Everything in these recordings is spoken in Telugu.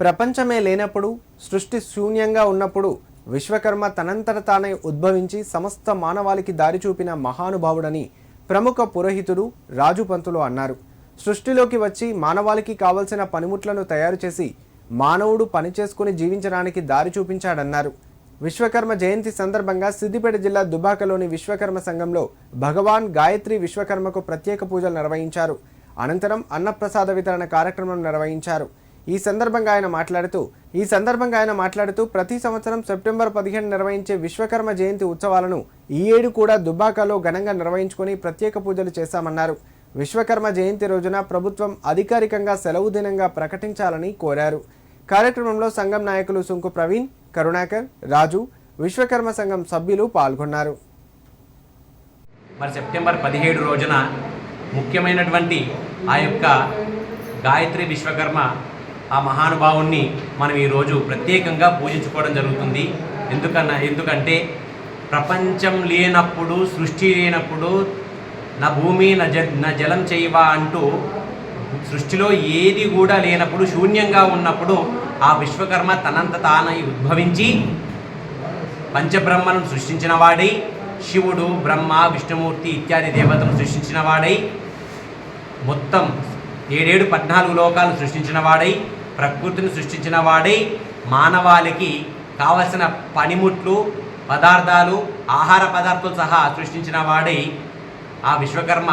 ప్రపంచమే లేనప్పుడు సృష్టి శూన్యంగా ఉన్నప్పుడు విశ్వకర్మ తనంతట తానై ఉద్భవించి సమస్త మానవాళికి దారి చూపిన మహానుభావుడని ప్రముఖ పురోహితుడు రాజు పంతులు అన్నారు. సృష్టిలోకి వచ్చి మానవాళికి కావలసిన పనిముట్లను తయారు చేసి మానవుడు పని చేసుకుని జీవించడానికి దారి చూపించాడన్నారు. విశ్వకర్మ జయంతి సందర్భంగా సిద్దిపేట జిల్లా దుబాకలోని విశ్వకర్మ సంఘంలో భగవాన్ గాయత్రి విశ్వకర్మకు ప్రత్యేక పూజలు నిర్వహించారు. అనంతరం అన్నప్రసాద వితరణ కార్యక్రమం నిర్వహించారు. ఈ సందర్భంగా ఆయన మాట్లాడుతూ ఈ సందర్భంగా ఆయన మాట్లాడుతూ ప్రతి సంవత్సరం సెప్టెంబర్ పదిహేను నిర్వహించే విశ్వకర్మ జయంతి ఉత్సవాలను ఈ ఏడు కూడా దుబ్బాకలో ఘనంగా నిర్వహించుకొని ప్రత్యేక పూజలు చేశామన్నారు. విశ్వకర్మ జయంతి రోజున ప్రభుత్వం అధికారికంగా సెలవు దినంగా ప్రకటించాలని కోరారు. కార్యక్రమంలో సంఘం నాయకులు సుంకు ప్రవీణ్ కరుణాకర్ రాజు విశ్వకర్మ సంఘం సభ్యులు పాల్గొన్నారు. మరి సెప్టెంబర్ పదిహేడు రోజున ముఖ్యమైనటువంటి ఆ యొక్క గాయత్రి విశ్వకర్మ ఆ మహానుభావుణ్ణి మనం ఈరోజు ప్రత్యేకంగా పూజించుకోవడం జరుగుతుంది. ఎందుకన్నా ఎందుకంటే ప్రపంచం లేనప్పుడు సృష్టి లేనప్పుడు నా భూమి నా జ నా జలం చేయవా అంటూ సృష్టిలో ఏది కూడా లేనప్పుడు శూన్యంగా ఉన్నప్పుడు ఆ విశ్వకర్మ తనంత తానై ఉద్భవించి పంచబ్రహ్మను సృష్టించిన వాడై శివుడు బ్రహ్మ విష్ణుమూర్తి ఇత్యాది దేవతలను సృష్టించిన వాడై మొత్తం ఏడేడు పద్నాలుగు లోకాలను సృష్టించిన వాడై ప్రకృతిని సృష్టించిన వాడై మానవాళికి కావలసిన పనిముట్లు పదార్థాలు ఆహార పదార్థాలు సహా సృష్టించిన వాడై ఆ విశ్వకర్మ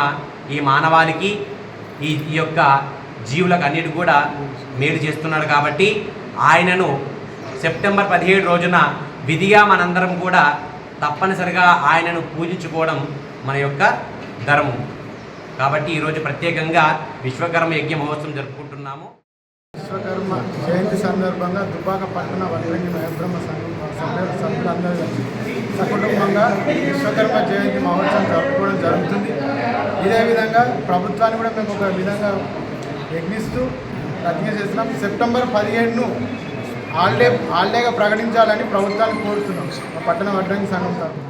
ఈ మానవాళికి ఈ ఈ యొక్క జీవులకు అన్నిటి కూడా మేలు చేస్తున్నాడు కాబట్టి ఆయనను సెప్టెంబర్ పదిహేడు రోజున విధిగా మనందరం కూడా తప్పనిసరిగా ఆయనను పూజించుకోవడం మన యొక్క ధర్మం. కాబట్టి ఈరోజు ప్రత్యేకంగా విశ్వకర్మ యజ్ఞ మహోత్సవం జరుపుకుంటున్నాము. విశ్వకర్మ జయంతి సందర్భంగా దుబ్బాక పట్టణ వడ్రంగి మహబ్రహ్మ సంఘం సభ్యులు సభ్యులందరూ సకుటుంబంగా విశ్వకర్మ జయంతి మహోత్సవం జరుపుకోవడం జరుగుతుంది. ఇదే విధంగా ప్రభుత్వాన్ని కూడా మేము ఒక విధంగా యజ్ఞిస్తూ ప్రతిజ్ఞ చేస్తున్నాం. సెప్టెంబర్ పదిహేడును హాలిడే హాలిడేగా ప్రకటించాలని ప్రభుత్వాన్ని కోరుతున్నాం. పట్టణ వడ్రంగి సంఘం తరఫున.